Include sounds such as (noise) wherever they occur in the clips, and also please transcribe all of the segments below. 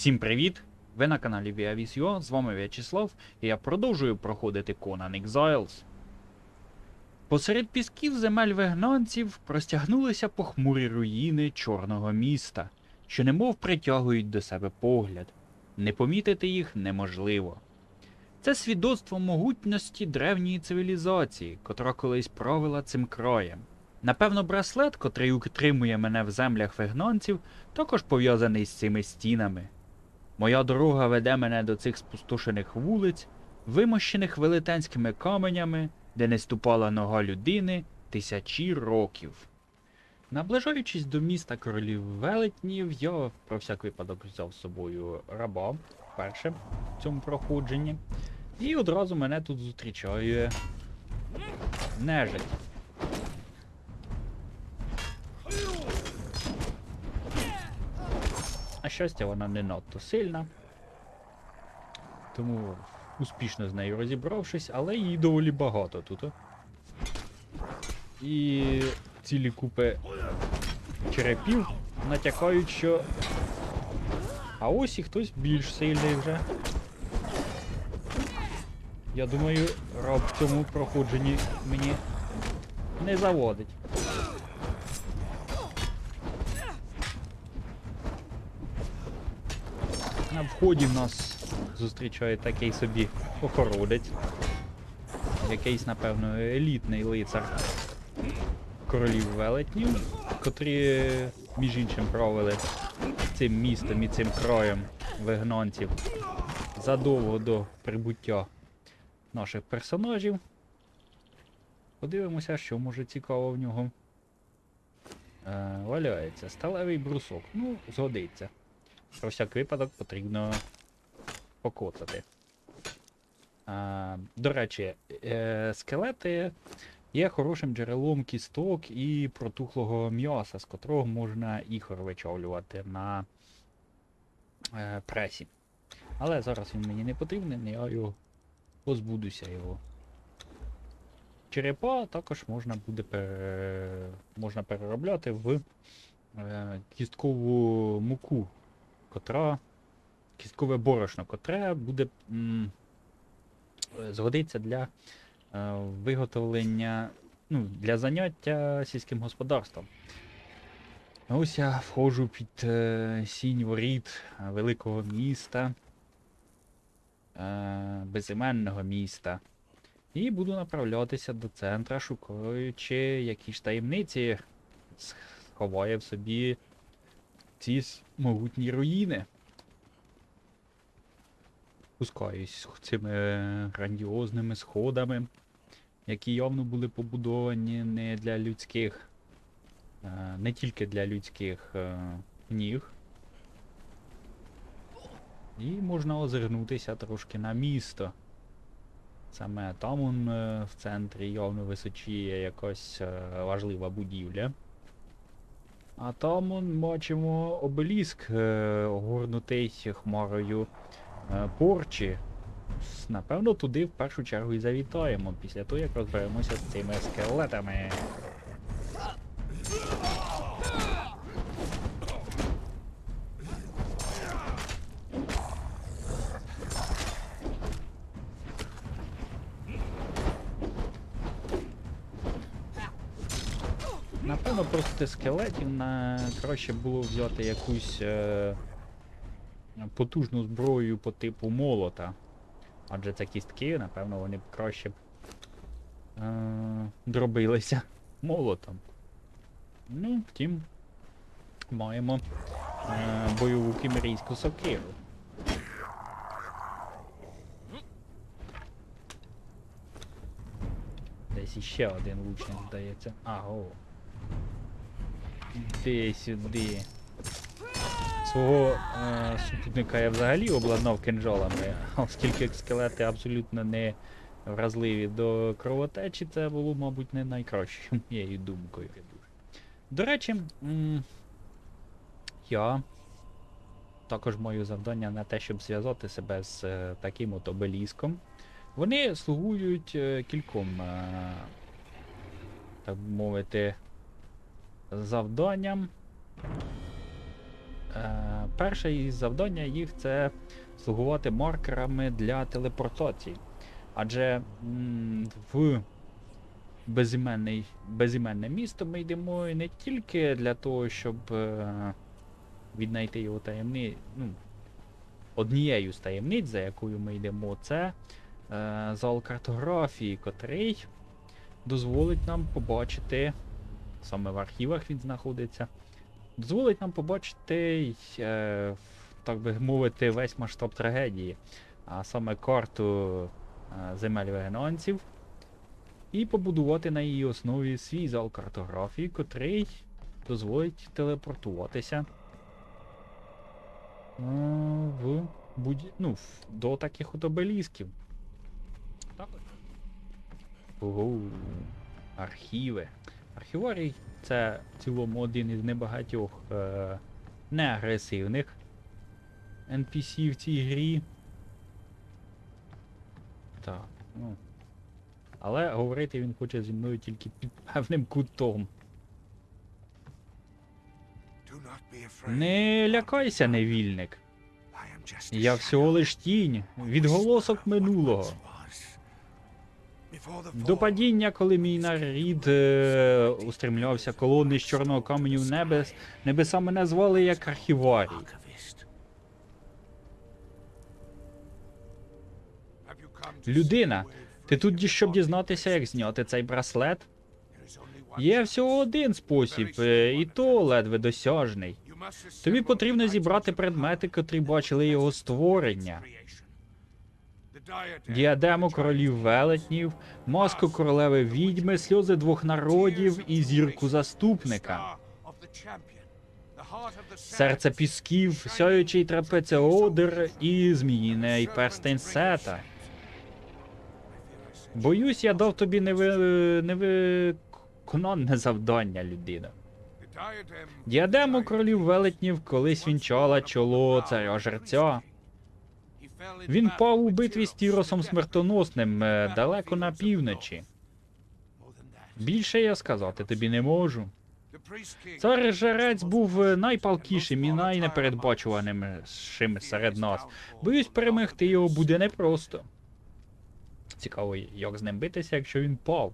Всім привіт! Ви на каналі Viavis.ua, з вами В'ячеслав, і я продовжую проходити Conan Exiles. Посеред пісків земель вигнанців простягнулися похмурі руїни чорного міста, що немов притягують до себе погляд. Не помітити їх неможливо. Це свідоцтво могутності древньої цивілізації, котра колись правила цим краєм. Напевно, браслет, котрий утримує мене в землях вигнанців, також пов'язаний з цими стінами. Моя дорога веде мене до цих спустошених вулиць, вимощених велетенськими каменями, де не ступала нога людини тисячі років. Наближаючись до міста королів велетнів, я про всяк випадок взяв з собою раба вперше в цьому проходженні. І одразу мене тут зустрічає нежить. Щастя, вона не надто сильна. Тому успішно з нею розібравшись, але її доволі багато тут. І цілі купи черепів натякають, що. А ось і хтось більш сильний вже. Я думаю, раб в цьому проходженні мені не заводить. На вході нас зустрічає такий собі охородець. Якийсь, напевно, елітний лицар королів велетнів, котрі, між іншим, правили цим містом і цим краєм вигнанців задовго до прибуття наших персонажів. Подивимося, що може цікаво в нього. Е, валяється. Сталевий брусок. Ну, згодиться. Про всяк випадок потрібно покоцати. А, до речі, е, скелети є хорошим джерелом кісток і протухлого м'яса, з котрого можна іхор вичавлювати на е, пресі. Але зараз він мені не потрібен, я його позбудуся його. Черепа також можна буде пере... можна переробляти в е, кісткову муку котра кісткове борошно, котре буде м, е, згодиться для е, виготовлення, ну, для заняття сільським господарством. Ось я входжу під е, сінь воріт великого міста, е, безіменного міста. І буду направлятися до центра, шукаючи які ж таємниці сховає в собі ці могутні руїни. Спускаюсь цими е, грандіозними сходами, які явно були побудовані не для людських, е, не тільки для людських е, ніг. І можна озирнутися трошки на місто. Саме там он, в центрі явно височіє якась важлива будівля. А там он бачимо обеліск, е, огорнутий хмарою е, порчі. Напевно, туди в першу чергу і завітаємо, після того, як розберемося з цими скелетами. Напевно, проти скелетів на... краще було взяти якусь е... потужну зброю по типу молота. Адже це кістки, напевно, вони б краще б е... дробилися (laughs) молотом. Ну, втім, маємо е... бойову кімерійську сокиру. Десь іще один лучник, здається. Аго. Іди сюди. Свого е, супутника я взагалі обладнав кинджалами, а (laughs) оскільки скелети абсолютно не вразливі до кровотечі, це було, мабуть, не найкращою (laughs) моєю думкою. До речі, я також маю завдання на те, щоб зв'язати себе з е, таким от обеліском. Вони слугують е, кільком, е, так би мовити, завданням. Е, перше із завдання їх це слугувати маркерами для телепортації. Адже в безіменне місто ми йдемо не тільки для того, щоб е, віднайти його таємни... ну, однією з таємниць, за якою ми йдемо, це е, зал картографії, котрий дозволить нам побачити, саме в архівах він знаходиться, дозволить нам побачити, е, так би мовити, весь масштаб трагедії, а саме карту е, земель вегенанців, і побудувати на її основі свій зал картографії, котрий дозволить телепортуватися е, в будь... ну, до таких от обелісків. Так. Ого, архіви. Архіварій це в цілому один із небагатьох е, неагресивних NPC в цій грі. Так, ну. Але говорити він хоче зі мною тільки під певним кутом. Не лякайся, невільник. Я всього лиш тінь, відголосок минулого. До падіння, коли мій нарід е, устремлявся колони з чорного каменю в небес, небеса мене звали як архіварій. Людина, ти тут щоб дізнатися, як зняти цей браслет? Є всього один спосіб, е, і то ледве досяжний. Тобі потрібно зібрати предмети, котрі бачили його створення. Діадему королів велетнів, маску королеви відьми, сльози двох народів і зірку заступника. Серце пісків, сяючий трапецеодер і зміїний перстень сета. Боюсь, я дав тобі неви... невиконанне завдання, людина. Діадему королів велетнів колись вінчала чоло царя жерця. Він пав у битві з Тіросом смертоносним е, далеко на півночі. Більше я сказати тобі не можу. Цар Жерець був е, найпалкішим і найнепередбачуваним серед нас. Боюсь, перемогти його буде непросто. Цікаво, як з ним битися, якщо він пав.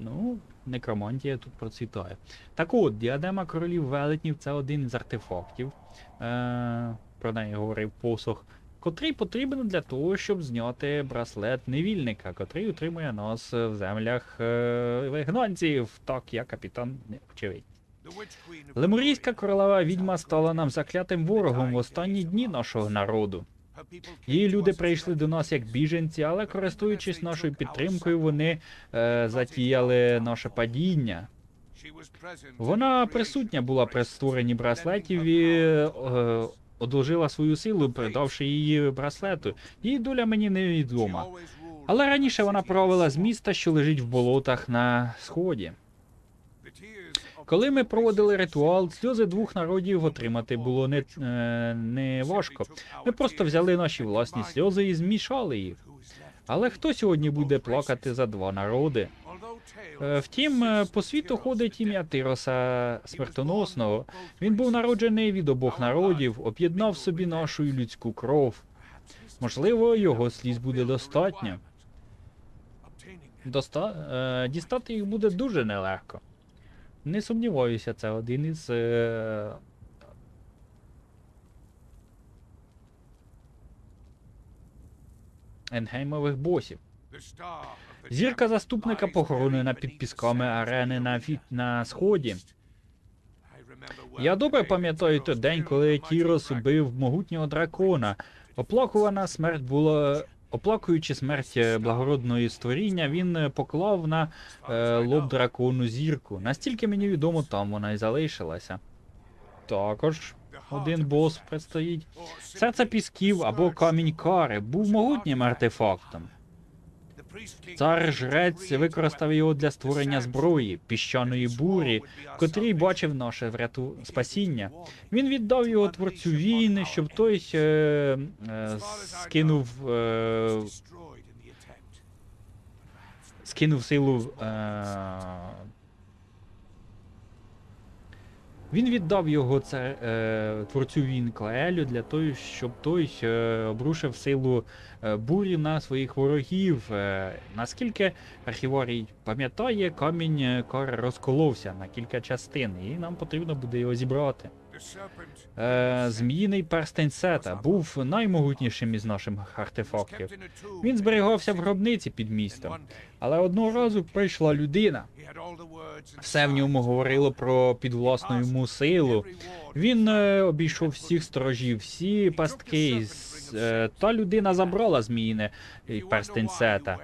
Ну, некромантія тут процвітає. Так от, діадема королів велетнів це один з артефактів. Е, про неї говорив посох, котрий потрібен для того, щоб зняти браслет невільника, котрий утримує нас в землях е, вигнанців. Так, я капітан неочевидь. Лемурійська королева відьма стала нам заклятим ворогом в останні дні нашого народу. Її люди прийшли до нас як біженці, але користуючись нашою підтримкою, вони е, затіяли наше падіння. Вона присутня була при створенні браслетів і е, одолжила свою силу, передавши її браслету. Її доля мені невідома. Але раніше вона правила з міста, що лежить в болотах на сході. Коли ми проводили ритуал, сльози двох народів отримати було не, е, не важко. Ми просто взяли наші власні сльози і змішали їх. Але хто сьогодні буде плакати за два народи? Е, Втім, е, по світу ходить ім'я Тироса смертоносного. Він був народжений від обох народів, об'єднав собі нашу людську кров. Можливо, його сліз буде достатньо. Доста... е, Дістати їх буде дуже нелегко. Не сумніваюся, це один із. Енгеймових босів. Зірка заступника похоронена під пісками арени на, фі... на сході. Я добре пам'ятаю той день, коли Тірос убив могутнього дракона. Оплакувана смерть була. Оплакуючи смерть е, благородної створіння, він поклав на е, лоб дракону зірку. Настільки мені відомо, там вона і залишилася. Також один бос предстоїть. Серце пісків або камінь кари був могутнім артефактом. Цар жрець використав його для створення зброї, піщаної бурі, котрій бачив наше вряту спасіння. Він віддав його творцю війни, щоб той е, е, скинув, е, скинув силу. Е, Він віддав його це е, творцю Вінклаелю для того, щоб той е, обрушив силу е, бурі на своїх ворогів. Е, наскільки архіварій пам'ятає, камінь е, розколовся на кілька частин, і нам потрібно буде його зібрати. Е, зміїний перстень Сета був наймогутнішим із наших артефактів. Він зберігався в гробниці під містом, але одного разу прийшла людина. Все в ньому говорило про підвласну йому силу. Він е, обійшов всіх сторожів, всі пастки. е, та людина забрала зміїне е, перстень Сета.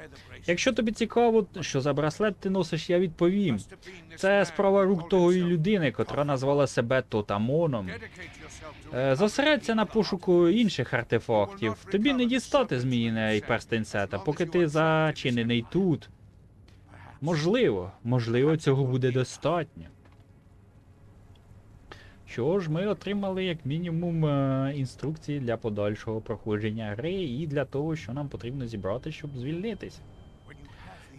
Якщо тобі цікаво, що за браслет ти носиш, я відповім. Це справа рук тої людини, котра назвала себе Тотамоном. Е, Зосередься на пошуку інших артефактів. Тобі не дістати зміїний перстень Сета, поки ти зачинений тут. Можливо, можливо, цього буде достатньо. Що ж, ми отримали як мінімум е, інструкції для подальшого проходження гри і для того, що нам потрібно зібрати, щоб звільнитись.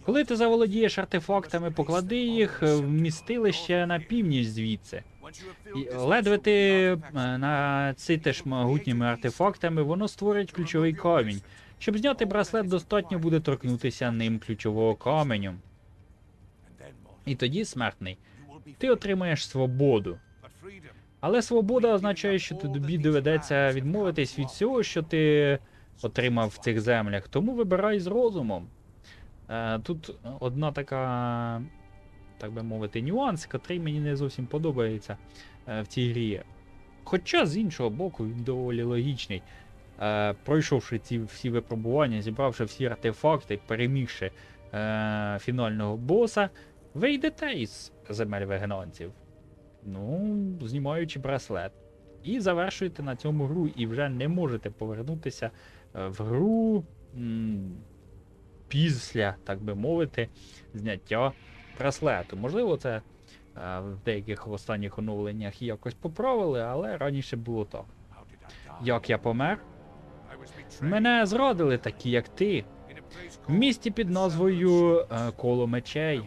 Коли ти заволодієш артефактами, поклади їх в містилище на північ звідси. Ледве ти е, наситиш могутніми артефактами, воно створить ключовий камінь. Щоб зняти браслет, достатньо буде торкнутися ним ключового каменю. І тоді, смертний, ти отримаєш свободу. Але свобода означає, що тобі доведеться відмовитись від всього, що ти отримав в цих землях. Тому вибирай з розумом. Е, тут одна така, так би мовити, нюанс, який мені не зовсім подобається е, в цій грі. Хоча, з іншого боку, він доволі логічний. Е, пройшовши ці всі випробування, зібравши всі артефакти, перемігши фінального боса, ви йдете із земель вегенонців. Ну, знімаючи браслет. І завершуєте на цьому гру, і вже не можете повернутися в гру після, так би мовити, зняття браслету. Можливо, це е, в деяких останніх оновленнях якось поправили, але раніше було так. Як я помер? Мене зрадили такі, як ти, в місті під назвою е, Коло мечей.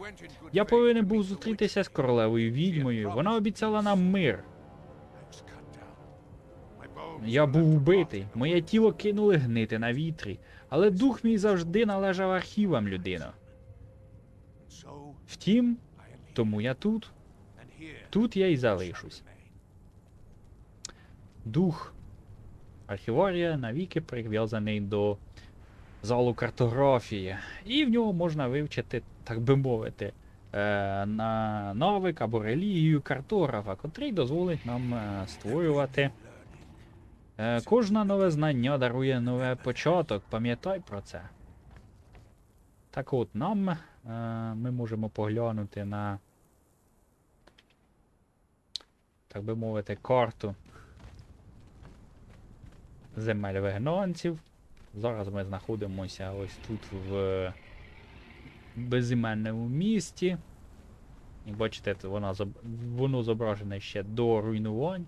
Я повинен був зустрітися з королевою відьмою. Вона обіцяла нам мир. Я був убитий, моє тіло кинули гнити на вітрі, але дух мій завжди належав архівам людина. Втім, тому я тут. Тут я й залишусь. Дух архіварія навіки прив'язаний до залу картографії, і в нього можна вивчити, так би мовити, е, на навик або релігію картографа, котрий дозволить нам е, створювати. Е, Кожне нове знання дарує новий початок, пам'ятай про це. Так от, нам е, ми можемо поглянути на, так би мовити, карту земель вегнонців. Зараз ми знаходимося ось тут в безіменному місті. І бачите, воно зображене ще до руйнувань.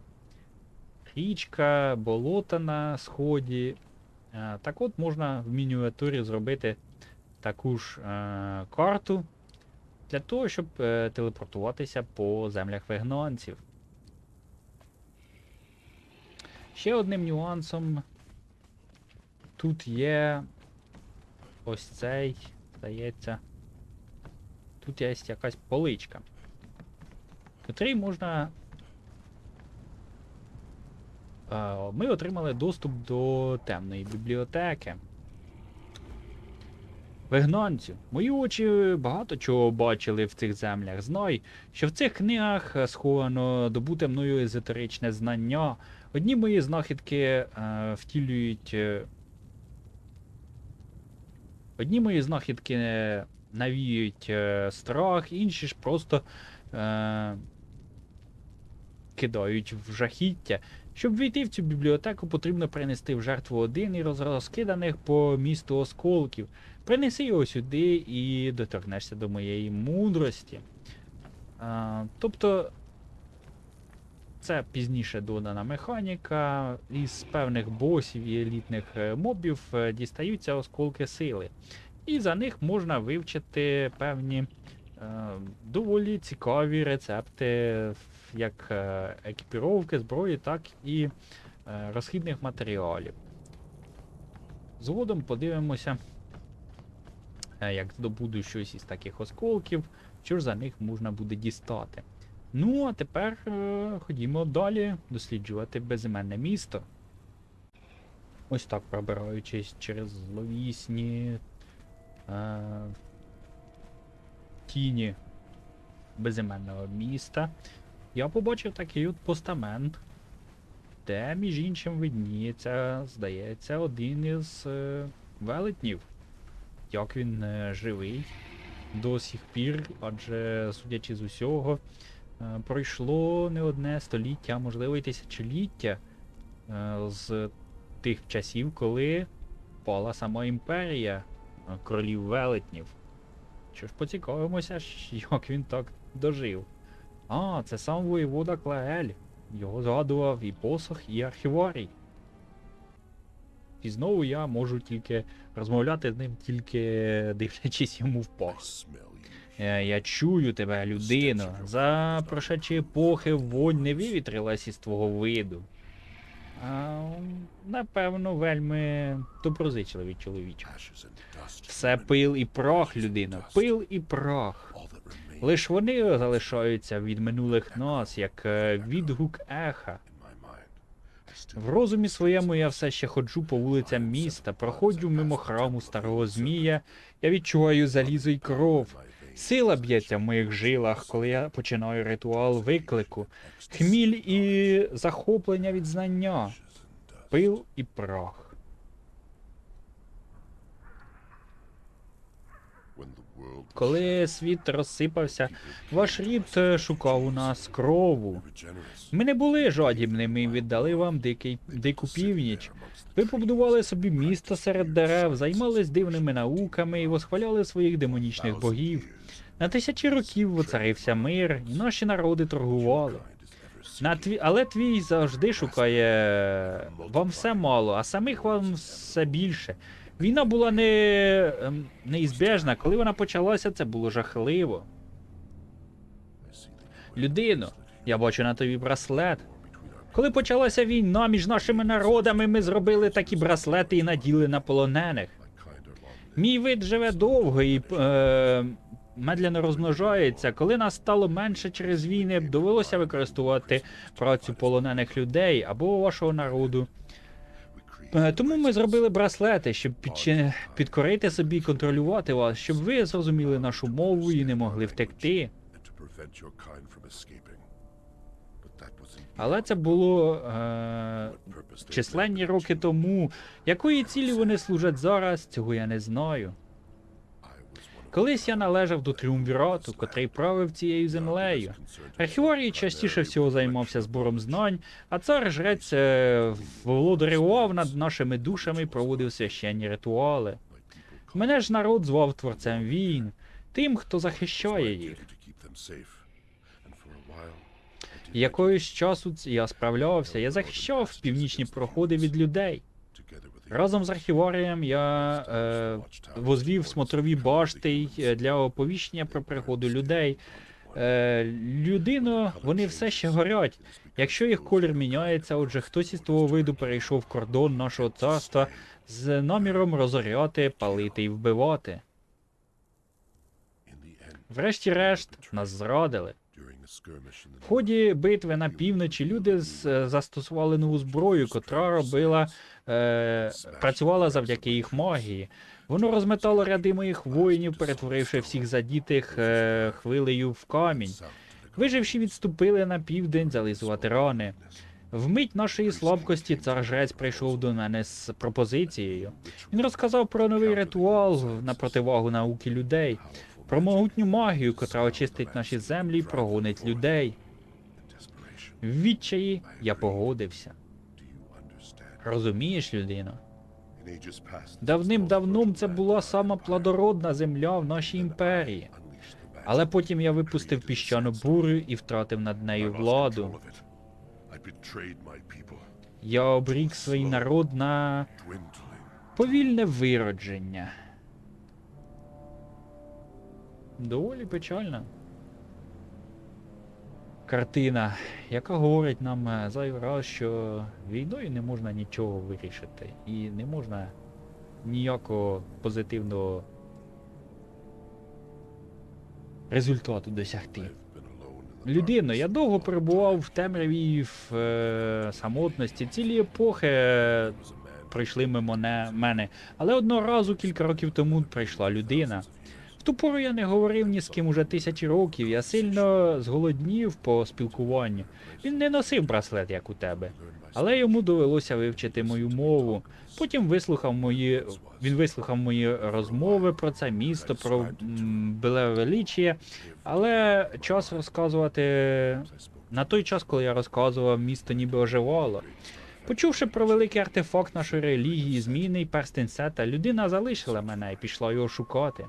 Річка, болота на сході. Е, Так от можна в мініатюрі зробити таку ж е, карту для того, щоб е, телепортуватися по землях вигнанців. Ще одним нюансом тут є ось цей, здається. Тут є якась поличка, котрій можна. Е, Ми отримали доступ до темної бібліотеки. Вигнанцю, мої очі багато чого бачили в цих землях. Знай, що в цих книгах сховано добуте мною езотеричне знання. Одні мої знахідки е, втілюють. е, Одні мої знахідки навіюють е, страх, інші ж просто е, кидають в жахіття. Щоб війти в цю бібліотеку, потрібно принести в жертву один із розкиданих по місту осколків. Принеси його сюди і доторкнешся до моєї мудрості. А, тобто, це пізніше додана механіка. Із певних босів і елітних е, мобів е, дістаються осколки сили. І за них можна вивчити певні е, доволі цікаві рецепти як е, екіпіровки, зброї, так і е, розхідних матеріалів. Згодом подивимося, е, як здобуду щось із таких осколків, що ж за них можна буде дістати. Ну, а тепер ходімо далі досліджувати безіменне місто. Ось так пробираючись через зловісні е, тіні безіменного міста, я побачив такий от постамент, де, між іншим, видніється, здається, один із е, велетнів. Як він е, живий до сих пір, адже, судячи з усього, е, пройшло не одне століття, а можливо й тисячоліття е, з тих часів, коли пала сама імперія е, королів велетнів. Що ж поцікавимося, як він так дожив. А, це сам воєвода Клаель. Його згадував і посох, і архіварій. І знову я можу тільки розмовляти з ним, тільки дивлячись йому в пах. Е, Я чую тебе, людино. За прошедші епохи вонь не вивітрилась із твого виду. А, напевно, вельми доброзичливий чоловічок. Все пил і прах, людино, пил і прах. Лиш вони залишаються від минулих нас, як е, відгук еха. В розумі своєму я все ще ходжу по вулицям міста, проходжу мимо храму старого змія, я відчуваю залізо й кров. Сила б'ється в моїх жилах, коли я починаю ритуал виклику, хміль і захоплення від знання, пил і прах. Коли світ розсипався, ваш рід е, шукав у нас крову. Ми не були жадібними і віддали вам дикий, дику північ. Ви побудували собі місто серед дерев, займались дивними науками і восхваляли своїх демонічних богів. На тисячі років воцарився мир, і наші народи торгували. На тві... Але твій завжди шукає вам все мало, а самих вам все більше. Війна була не... ем, неізбежна. Коли вона почалася, це було жахливо. Людино, я бачу на тобі браслет. Коли почалася війна між нашими народами, ми зробили такі браслети і наділи на полонених. Мій вид живе довго і е, медляно розмножається. Коли нас стало менше через війни, довелося використовувати працю полонених людей або вашого народу. Е, Тому ми зробили браслети, щоб підкорити собі і контролювати вас, щоб ви зрозуміли нашу мову і не могли втекти. Але це було е, численні роки тому. Якої цілі вони служать зараз, цього я не знаю. Колись я належав до тріумвірату, котрий правив цією землею. Архіорій частіше всього займався збором знань, а цар жрець е, володарював над нашими душами і проводив священні ритуали. Мене ж народ звав творцем війн, тим, хто захищає їх. Якоюсь часу я справлявся, я захищав північні проходи від людей. Разом з архіварієм я е, возвів смотрові башти е, для оповіщення про приходу людей. Е, людино, вони все ще горять. Якщо їх колір міняється, отже, хтось із того виду перейшов кордон нашого царства з наміром розоряти, палити і вбивати. Врешті-решт, нас зрадили. В ході битви на півночі люди е, застосували нову зброю, котра робила е, працювала завдяки їх магії. Воно розметало ряди моїх воїнів, перетворивши всіх задітих е, хвилею в камінь. Виживші відступили на південь зализувати рани. Вмить нашої слабкості цар жрець прийшов до мене з пропозицією. Він розказав про новий ритуал на противагу науки людей, про могутню магію, котра очистить наші землі і прогонить людей. В відчаї я погодився. Розумієш, людино? Давним-давном це була сама плодородна земля в нашій імперії. Але потім я випустив піщану бурю і втратив над нею владу. Я обрік свій народ на повільне виродження. Доволі печально. картина, яка говорить нам е, зайвий раз, що війною не можна нічого вирішити. І не можна ніякого позитивного результату досягти. Людино, я довго перебував в темряві в е, самотності. Цілі епохи е, пройшли мимо не, мене. Але одного разу, кілька років тому, прийшла людина. В ту пору я не говорив ні з ким уже тисячі років. Я сильно зголоднів по спілкуванню. Він не носив браслет, як у тебе. Але йому довелося вивчити мою мову. Потім вислухав мої. Він вислухав мої розмови про це місто, про м. Але час розказувати на той час, коли я розказував, місто ніби оживало. Почувши про великий артефакт нашої релігії, змійний перстень сета, людина залишила мене і пішла його шукати.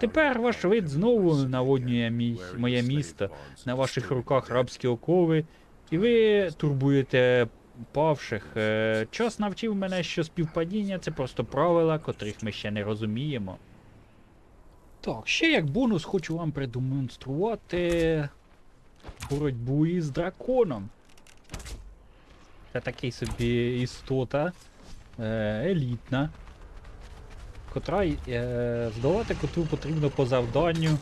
Тепер ваш вид знову наводнює мій, моє місто, на ваших руках рабські окови, і ви турбуєте павших. Е, Час навчив мене, що співпадіння це просто правила, котрих ми ще не розуміємо. Так, ще як бонус хочу вам продемонструвати боротьбу із драконом. Це такий собі істота е, елітна, котра е, здолати котру потрібно по завданню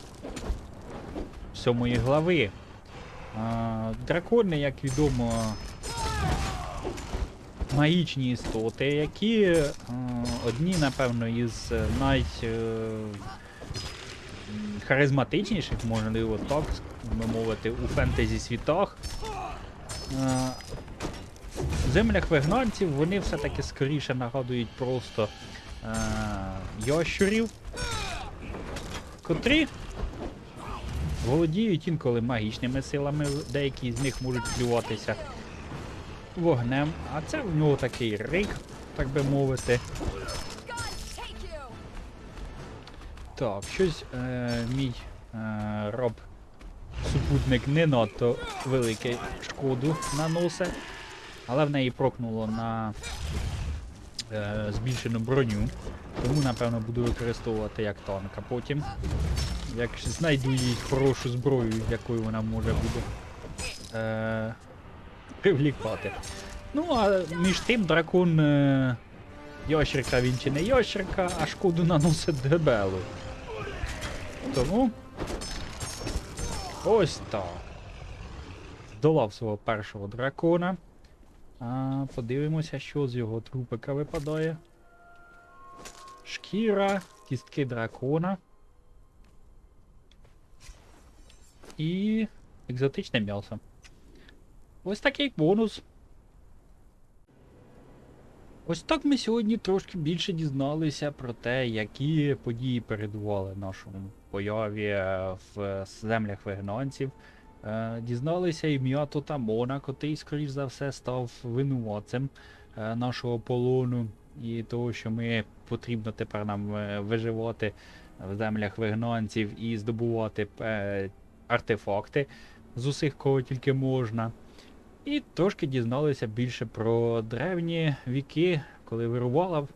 сьомої глави. А, дракони, як відомо, магічні істоти, які е, одні, напевно, із най. Е, харизматичніших, можливо, так мовити, у фентезі світах. Е, В землях вигнанців вони все-таки скоріше нагадують просто е, ящурів, котрі володіють інколи магічними силами, деякі з них можуть плюватися вогнем, а це в нього такий рик, так би мовити. Так, щось е, мій е, роб супутник не надто великий шкоду наносить, але в неї прокнуло на е, збільшену броню. Тому, напевно, буду використовувати як танка потім. Як знайду їй хорошу зброю, якою вона може буде е, привлікати. Ну, а між тим дракон. Е, Ящерка він чи не ящерка, а шкоду наносить дебелу. Тому. Ось так. Здолав свого першого дракона. А, подивимося, що з його трупика випадає. Шкіра, кістки дракона. І екзотичне м'ясо. Ось такий бонус. Ось так ми сьогодні трошки більше дізналися про те, які події передували нашому появі е, в землях вигнанців. Е, Дізналися ім'я Тотамона, котрий, скоріш за все, став винуватцем е, нашого полону і того, що ми потрібно тепер нам е, виживати в землях вигнанців і здобувати артефакти з усіх кого тільки можна. І трошки дізналися більше про древні віки, коли вирувала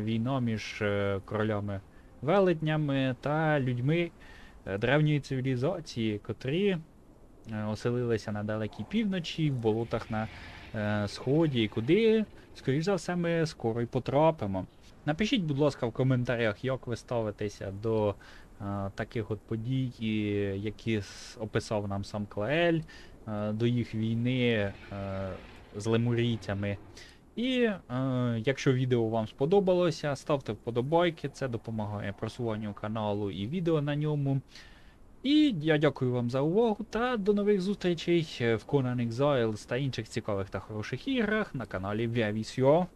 війна між королями велетнями та людьми древньої цивілізації, котрі оселилися на далекій півночі, в болотах на е, сході, і куди, скоріш за все, ми скоро й потрапимо. Напишіть, будь ласка, в коментарях, як ви ставитеся до е, таких от подій, які описав нам сам Клаель е, до їх війни е, з лемурійцями. І е, якщо відео вам сподобалося, ставте вподобайки, це допомагає просуванню каналу і відео на ньому. І я дякую вам за увагу та до нових зустрічей в Conan Exiles та інших цікавих та хороших іграх на каналі Viavisio.